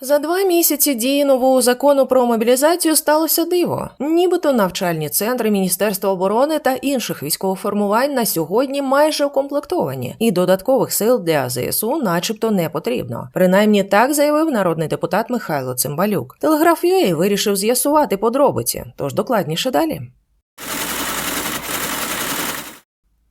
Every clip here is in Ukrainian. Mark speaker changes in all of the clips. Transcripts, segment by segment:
Speaker 1: За два місяці дії нового закону про мобілізацію сталося диво. Нібито навчальні центри Міністерства оборони та інших військових формувань на сьогодні майже укомплектовані, і додаткових сил для ЗСУ, начебто, не потрібно. Принаймні так заявив народний депутат Михайло Цимбалюк. Телеграф UA вирішив з'ясувати подробиці, тож докладніше далі.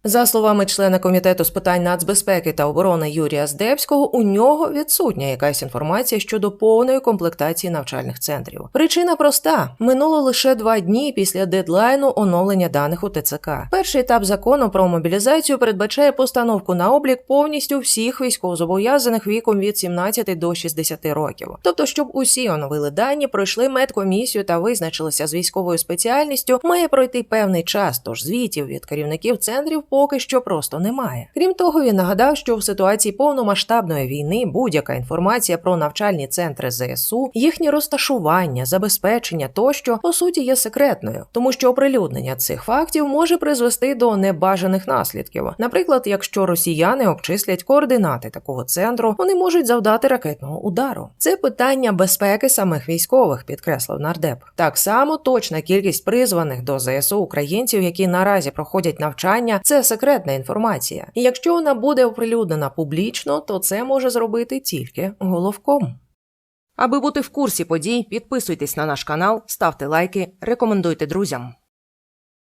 Speaker 1: За словами члена комітету з питань нацбезпеки та оборони Юрія Здебського, у нього відсутня якась інформація щодо повної комплектації навчальних центрів. Причина проста: минуло лише два дні після дедлайну оновлення даних у ТЦК. Перший етап закону про мобілізацію передбачає постановку на облік повністю всіх військовозобов'язаних віком від 17 до 60 років. Тобто, щоб усі оновили дані, пройшли медкомісію та визначилися з військовою спеціальністю, має пройти певний час. Тож звітів від керівників центрів поки що просто немає. Крім того, він нагадав, що в ситуації повномасштабної війни будь-яка інформація про навчальні центри ЗСУ, їхнє розташування, забезпечення тощо по суті є секретною, тому що оприлюднення цих фактів може призвести до небажаних наслідків. Наприклад, якщо росіяни обчислять координати такого центру, вони можуть завдати ракетного удару. Це питання безпеки самих військових, підкреслив нардеп. Так само точна кількість призваних до ЗСУ українців, які наразі проходять навчання, це секретна інформація. І якщо вона буде оприлюднена публічно, то це може зробити тільки головком. Аби бути в курсі подій, підписуйтесь на наш канал, ставте лайки, рекомендуйте друзям.